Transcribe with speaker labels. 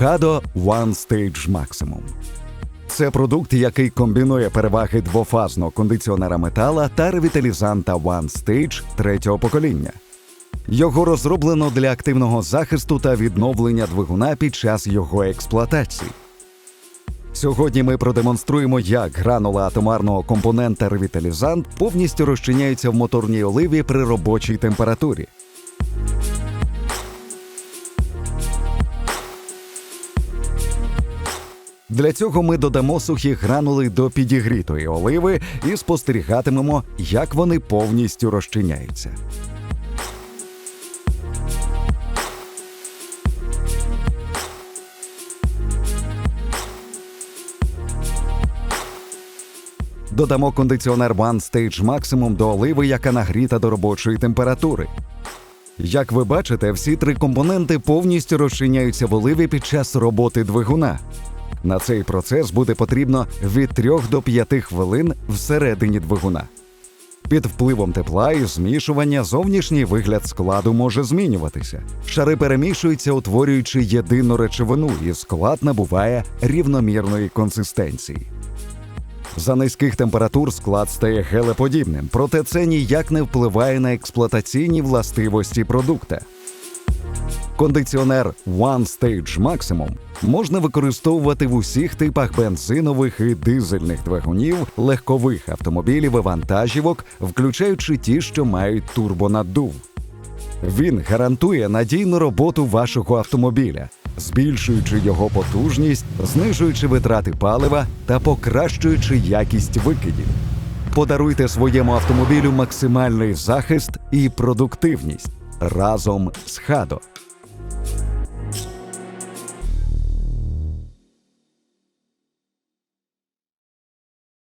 Speaker 1: Hado One Stage Maximum. Це продукт, який комбінує переваги двофазного кондиціонера метала та ревіталізанта One Stage третього покоління. Його розроблено для активного захисту та відновлення двигуна під час його експлуатації. Сьогодні ми продемонструємо, як гранула атомарного компонента ревіталізант повністю розчиняються в моторній оливі при робочій температурі. Для цього ми додамо сухі гранули до підігрітої оливи і спостерігатимемо, як вони повністю розчиняються. Додамо кондиціонер One Stage Maximum до оливи, яка нагріта до робочої температури. Як ви бачите, всі три компоненти повністю розчиняються в оливі під час роботи двигуна. На цей процес буде потрібно від 3 до 5 хвилин всередині двигуна. Під впливом тепла і змішування зовнішній вигляд складу може змінюватися. Шари перемішуються, утворюючи єдину речовину, і склад набуває рівномірної консистенції. За низьких температур склад стає гелеподібним, проте це ніяк не впливає на експлуатаційні властивості продукта. Кондиціонер One Stage Maximum можна використовувати в усіх типах бензинових і дизельних двигунів, легкових автомобілів і вантажівок, включаючи ті, що мають турбонаддув. Він гарантує надійну роботу вашого автомобіля, збільшуючи його потужність, знижуючи витрати палива та покращуючи якість викидів. Подаруйте своєму автомобілю максимальний захист і продуктивність разом з Хадо.